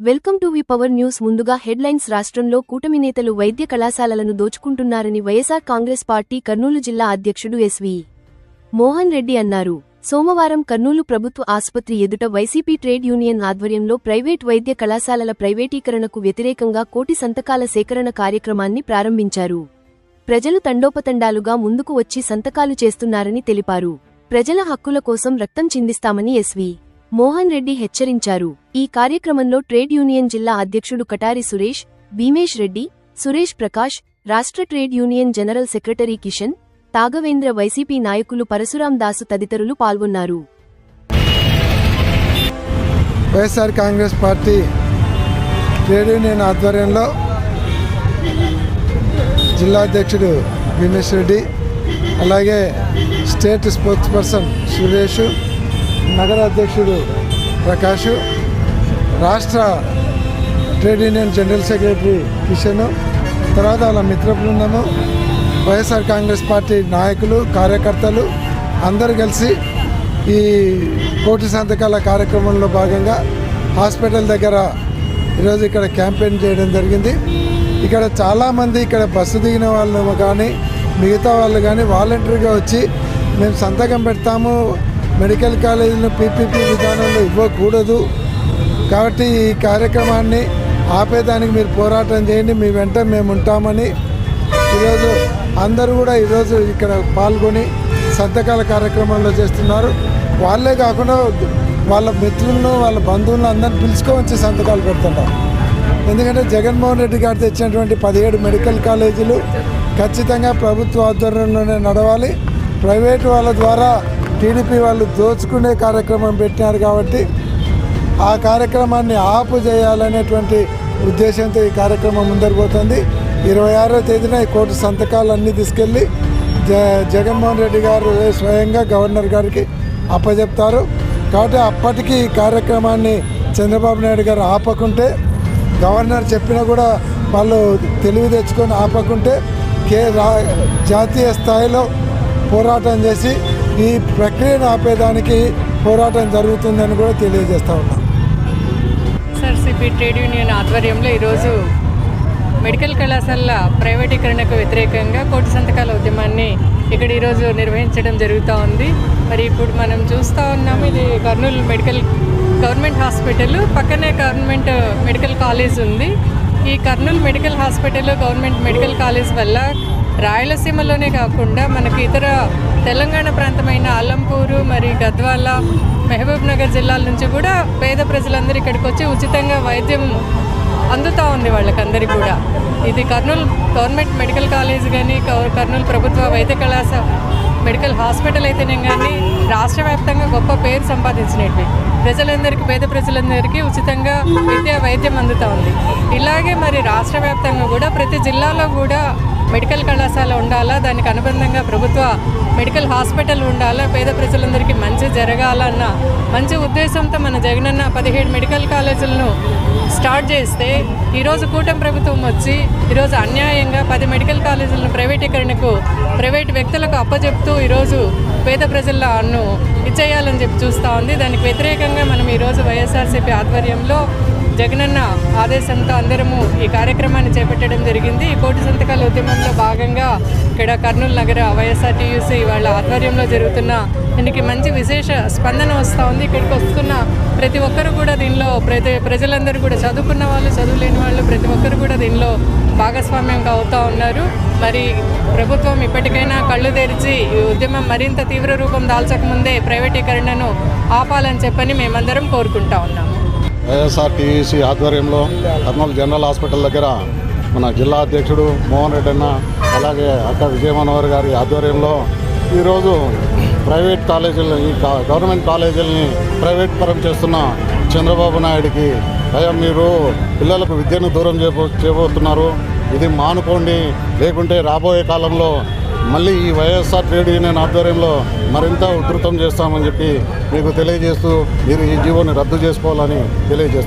Welcome to V power news ముందుగా headlines రాష్ట్రంలో కూటమి నేతలు వైద్య కళాశాలలను దోచుకుంటున్నారని Y S R Congress party Kurnool జిల్లా అధ్యక్షుడు ఎస్వి మోహన్ రెడ్డి అన్నారు. సోమవారం కర్నూలు ప్రభుత్వ ఆసుపత్రి ఎదుట Y C P trade union ఆధ్వర్యంలో ప్రైవేట్ వైద్య కళాశాలల ప్రైవేటీకరణకు వ్యతిరేకంగా కోటి సంతకాల సేకరణ కార్యక్రమాన్ని ప్రారంభించారు. ప్రజలు తండోపతండాలుగా ముందుకు వచ్చి సంతకాలు చేస్తున్నారని తెలిపారు. ప్రజల హక్కుల కోసం రక్తం చిందిస్తామని ఎస్వి మోహన్ రెడ్డి హెచ్చరించారు. ఈ కార్యక్రమంలో ట్రేడ్ యూనియన్ జిల్లా అధ్యక్షుడు కటారి సురేష్ భీమేష్ రెడ్డి సురేష్ ప్రకాష్ రాష్ట్ర trade union general secretary Kishan తాగవేంద్ర YCP నాయకులు పరశురాం దాసు తదితరులు పాల్గొన్నారు. YSR Congress Party trade union ఆధ్వర్యంలో జిల్లా అధ్యక్షుడు భీమేష్ రెడ్డి అలాగే స్టేట్ స్పోర్ట్స్ పర్సన్ సురేష్ నగర అధ్యక్షుడు ప్రకాష్ రాష్ట్ర trade union general secretary Kishan తర్వాత వాళ్ళ మిత్ర బృందము వైఎస్ఆర్ కాంగ్రెస్ పార్టీ నాయకులు కార్యకర్తలు అందరు కలిసి ఈ కోటి సంతకాల కార్యక్రమంలో భాగంగా హాస్పిటల్ దగ్గర ఈరోజు ఇక్కడ క్యాంపెయిన్ చేయడం జరిగింది. ఇక్కడ చాలామంది ఇక్కడ బస్సు దిగిన వాళ్ళు కానీ మిగతా వాళ్ళు కానీ వాలంటరీగా వచ్చి మేము సంతకం పెడతాము మెడికల్ కాలేజీలను పీపీపీ విధానంలో ఇవ్వకూడదు. కాబట్టి ఈ కార్యక్రమాన్ని ఆపేదానికి మీరు పోరాటం చేయండి. మీ వెంట మేము ఉంటామని ఈరోజు అందరూ కూడా ఈరోజు ఇక్కడ పాల్గొని సంతకాల కార్యక్రమంలో చేస్తున్నారు. వాళ్ళే కాకుండా వాళ్ళ మిత్రులను వాళ్ళ బంధువులను అందరిని పిలుచుకోవచ్చి సంతకాలు పెడుతున్నారు ఎందుకంటే జగన్మోహన్ రెడ్డి గారు తెచ్చినటువంటి పదిహేడు మెడికల్ కాలేజీలు ఖచ్చితంగా ప్రభుత్వ ఆధ్వర్యంలోనే నడవాలి. ప్రైవేటు వాళ్ళ ద్వారా టీడీపీ వాళ్ళు దోచుకునే కార్యక్రమం పెట్టినారు కాబట్టి ఆ కార్యక్రమాన్ని ఆపు చేయాలనేటువంటి ఉద్దేశంతో ఈ కార్యక్రమం ముందరిపోతుంది ఇరవై ఆరో తేదీన ఈ కోటి సంతకాలు అన్నీ తీసుకెళ్ళి జ జగన్మోహన్ రెడ్డి గారు స్వయంగా గవర్నర్ గారికి అప్పచెప్తారు కాబట్టి అప్పటికి ఈ కార్యక్రమాన్ని చంద్రబాబు నాయుడు గారు ఆపకుంటే గవర్నర్ చెప్పినా కూడా వాళ్ళు తెలివి తెచ్చుకొని ఆపకుంటే కే రా జాతీయ స్థాయిలో పోరాటం చేసి ఈ ప్రక్రియను ఆపేదానికి పోరాటం జరుగుతుందని కూడా తెలియజేస్తా ఉన్నాం. ఎస్ఆర్సీపీ ట్రేడ్ యూనియన్ ఆధ్వర్యంలో ఈరోజు మెడికల్ కళాశాలల ప్రైవేటీకరణకు వ్యతిరేకంగా కోటి సంతకాల ఉద్యమాన్ని ఇక్కడ ఈరోజు నిర్వహించడం జరుగుతూ ఉంది. మరి ఇప్పుడు మనం చూస్తూ ఉన్నాం ఇది కర్నూలు మెడికల్ గవర్నమెంట్ హాస్పిటల్. పక్కనే గవర్నమెంట్ మెడికల్ కాలేజ్ ఉంది. ఈ Kurnool medical hospital government medical college వల్ల రాయలసీమలోనే కాకుండా మనకి ఇతర తెలంగాణ ప్రాంతమైన అలంపూరు మరి గద్వాల మహబూబ్ నగర్ జిల్లాల నుంచి కూడా పేద ప్రజలందరూ ఇక్కడికి వచ్చి ఉచితంగా వైద్యం అందుతూ ఉంది వాళ్ళకందరికీ కూడా. ఇది కర్నూలు గవర్నమెంట్ మెడికల్ కాలేజ్ కానీ కర్నూలు ప్రభుత్వ వైద్య కళాశాల మెడికల్ హాస్పిటల్ అయితేనే కానీ రాష్ట్ర వ్యాప్తంగా గొప్ప పేరు సంపాదించినవి. ప్రజలందరికీ పేద ప్రజలందరికీ ఉచితంగా విద్యా వైద్యం అందుతూ ఉంది. ఇలాగే మరి రాష్ట్ర వ్యాప్తంగా కూడా ప్రతి జిల్లాలో కూడా మెడికల్ కళాశాల ఉండాలా? దానికి అనుబంధంగా ప్రభుత్వ మెడికల్ హాస్పిటల్ ఉండాలా? పేద ప్రజలందరికీ మంచి జరగాలన్న మంచి ఉద్దేశంతో మన జగనన్న పదిహేడు మెడికల్ కాలేజీలను స్టార్ట్ చేస్తే ఈరోజు కూటమి ప్రభుత్వం వచ్చి ఈరోజు అన్యాయంగా పది మెడికల్ కాలేజీలను ప్రైవేటీకరణకు ప్రైవేట్ వ్యక్తులకు అప్పజెప్తూ ఈరోజు పేద ప్రజలను ఇచ్చేయాలని చెప్పి చూస్తూ ఉంది. దానికి వ్యతిరేకంగా మనం ఈరోజు వైఎస్ఆర్సీపీ ఆధ్వర్యంలో జగనన్న ఆదేశంతో అందరము ఈ కార్యక్రమాన్ని చేపట్టడం జరిగింది. ఈ కోటి సంతకాల ఉద్యమంలో భాగంగా ఇక్కడ కర్నూలు నగర వైఎస్ఆర్టీయూసీ వాళ్ళ ఆధ్వర్యంలో జరుగుతున్న దీనికి మంచి విశేష స్పందన వస్తూ ఉంది. ఇక్కడికి వస్తున్న ప్రతి ఒక్కరు కూడా దీనిలో ప్రతి ప్రజలందరూ కూడా చదువుకున్న వాళ్ళు చదువులేని వాళ్ళు ప్రతి ఒక్కరు కూడా దీనిలో భాగస్వామ్యంగా అవుతూ ఉన్నారు. మరి ప్రభుత్వం ఇప్పటికైనా కళ్ళు తెరిచి ఈ ఉద్యమం మరింత తీవ్ర రూపం దాల్చకముందే ప్రైవేటీకరణను ఆపాలని చెప్పని మేమందరం కోరుకుంటా ఉన్నాము. వైఎస్ఆర్టీసీ ఆధ్వర్యంలో కర్నూలు జనరల్ హాస్పిటల్ దగ్గర మన జిల్లా అధ్యక్షుడు మోహన్ రెడ్డి అన్న అలాగే అక్క విజయ మనోహర్ గారి ఆధ్వర్యంలో ఈరోజు ప్రైవేట్ కాలేజీలను ఈ కా- గవర్నమెంట్ కాలేజీలని ప్రైవేట్ పరం చేస్తున్న చంద్రబాబు నాయుడికి అయ్యా మీరు పిల్లలకు విద్యను దూరం చేయబో చేయబోతున్నారు ఇది మానుకోండి. లేకుంటే రాబోయే కాలంలో మళ్ళీ ఈ వైఎస్ఆర్ ట్రేడ్ యూనియన్ ఆధ్వర్యంలో మరింత ఉధృతం చేస్తామని చెప్పి మీకు తెలియజేస్తూ మీరు ఈ జీవోని రద్దు చేసుకోవాలని తెలియజేస్తాను